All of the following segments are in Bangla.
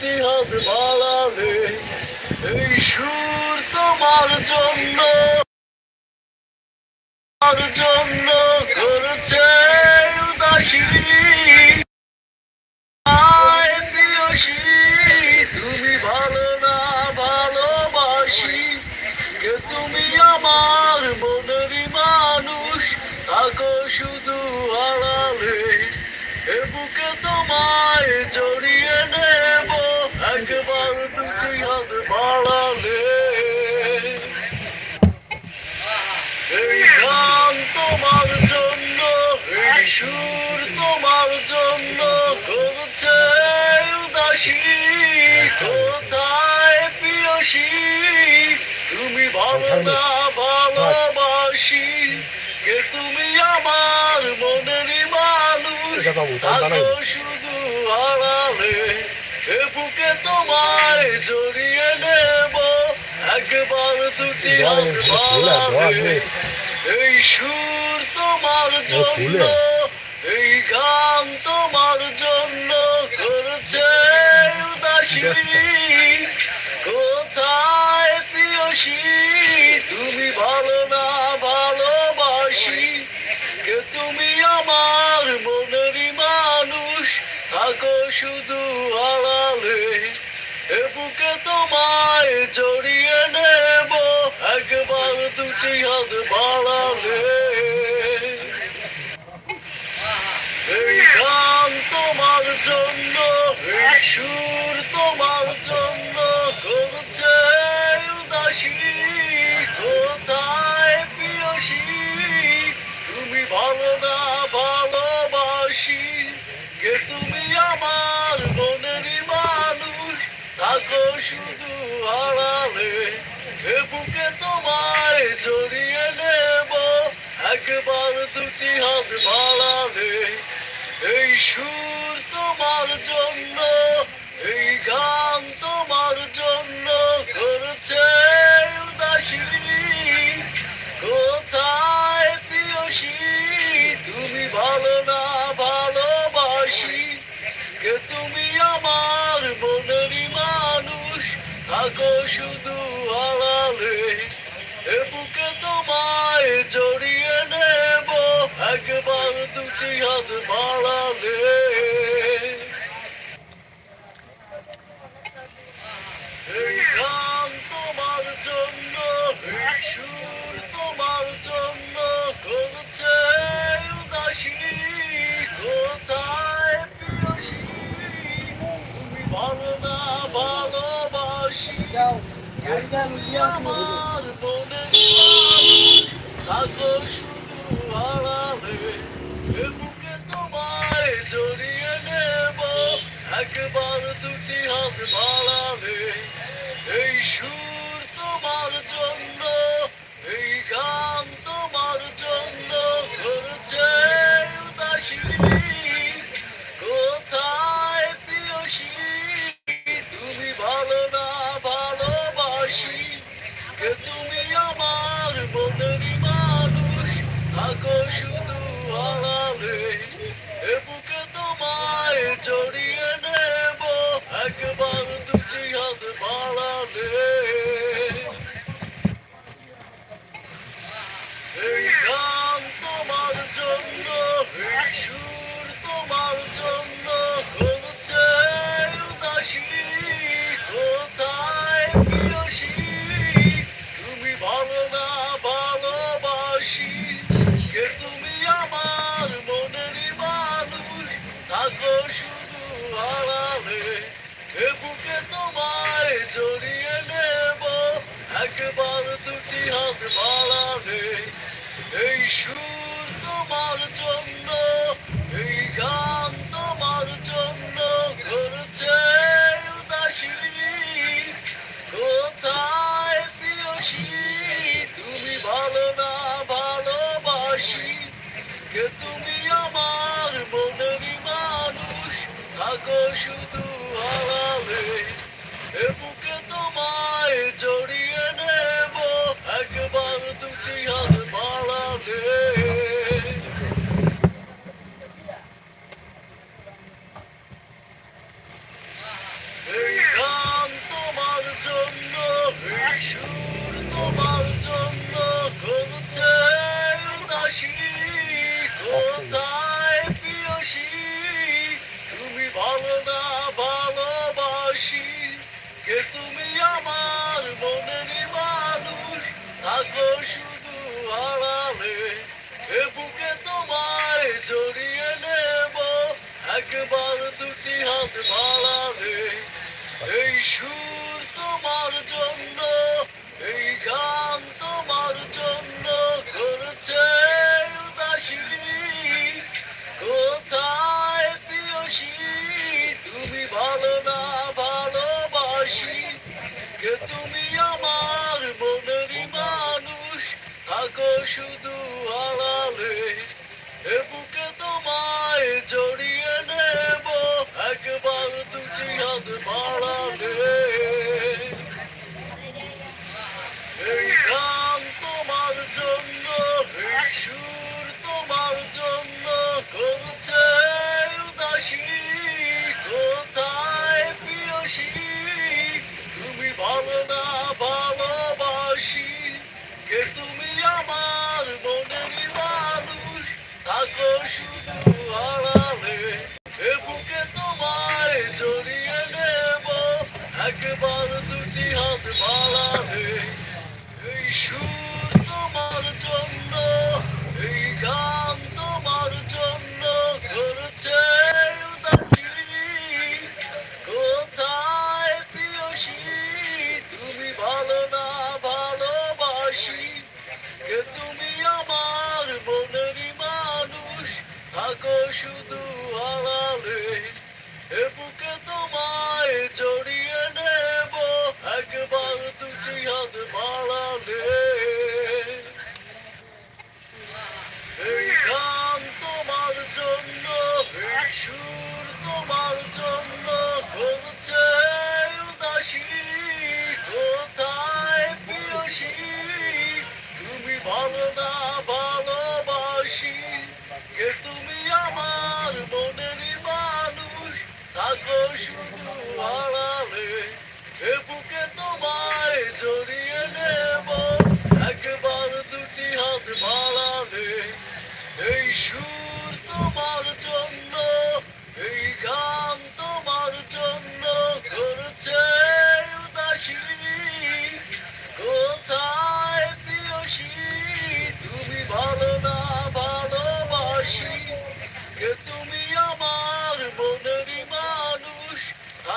দুটি হাত বাড়ালে এই সুর তোমার জন্য তোমার জন্য করেছে উদাসী তুমি ভালো না ভালোবাসি। কে তুমি আমার মনেরই মানুষ, থাকো শুধু হারালে এ বুকে তোমায় জড়িয়ে তোমার করছে উদাসী কোথায় প্রিয়সী তুমি ভালো না ভালোবাসি কে তুমি আমার মনেরই মানুষ। শুধু হারালে এ বুকে তোমায় জড়িয়ে নেব একবার দুটি। এই সুর তোমার জন্য কোথায় প্রিয়সী তুমি ভালো না, ভালোবাসি। কে তুমি আমার মনেরই মানুষ? থাকো শুধু আড়ালে। এ বুকে তোমায় জড়িয়ে জড়িয়ে নেব। একবার দুটি হাত বাড়ালে এই সুর তোমার জন্য এই গান একবার দুটি হাত বাড়ালে এই সুর তোমার জন্য, এই গান তোমার জন্য উদাসী। কোথায় প্রিয়সী? তুমি ভালো না ভালোবাসি। তুমি আমার মনেরই মানুষ? থাকো দুটি হাত বাড়ালে এই সুর তোমার জন্য, এই গান তোমার জন্য কোথায় তুমি ভালো না ভালোবাসি। কে তুমি আমার মানুষ? থাকো শুধু হারালে এ বুকে তোমায় একবার দুটি হাত ভাড়া এই সুর থাকো শুধু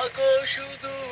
থাকো শুধু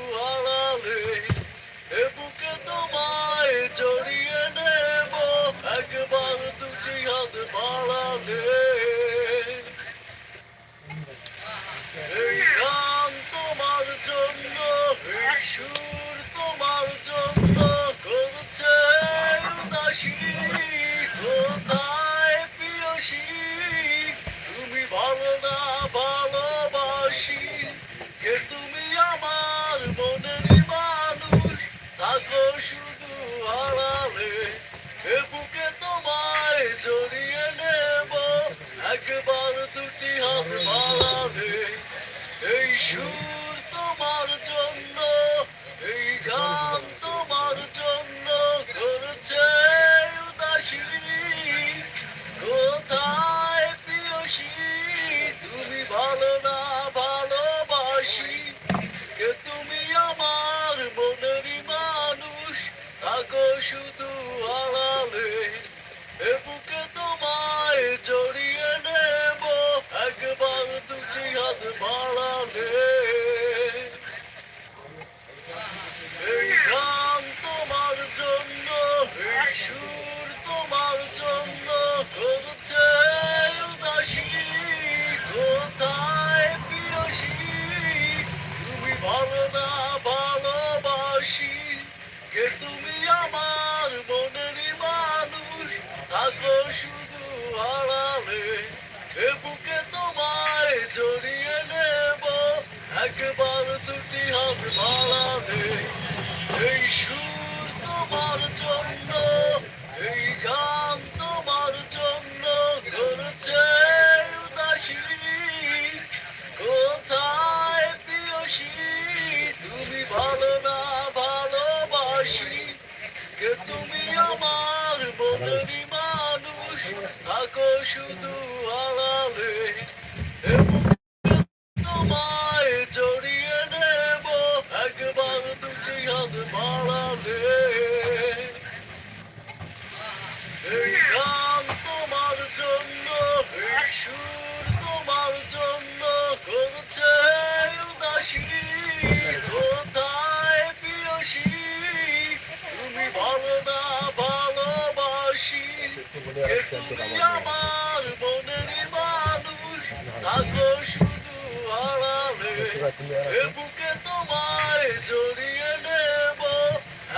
শুধু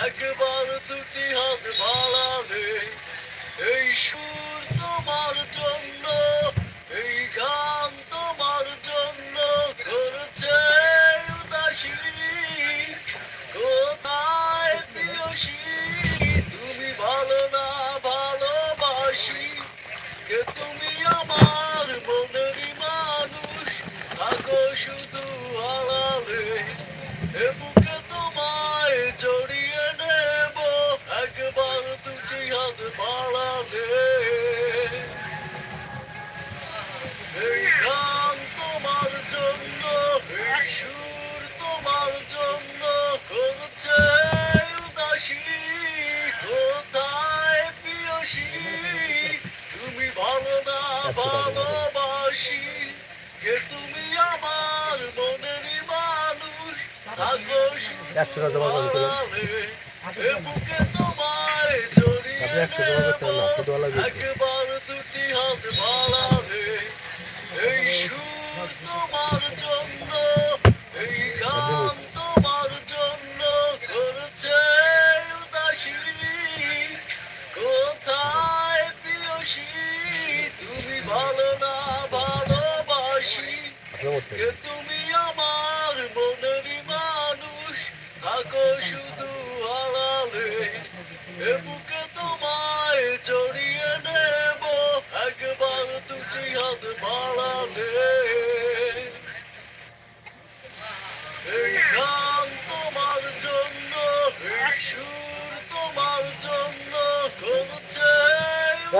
একবার দুটি হাত বাড়ালে এই সুর তোমার জন্য, এই গান তোমার জন্য করছে উদাসী। কোথায় প্রিয়সী? তুমি ভালো না ভালোবাসি। কে তুমি আমার মনেরই মানুষ? থাকো শুধু আড়ালে। এবং একশো টাকা জমা করে একশো টাকা করতে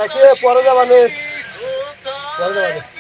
একে পরে যাবানে পরে যাবানে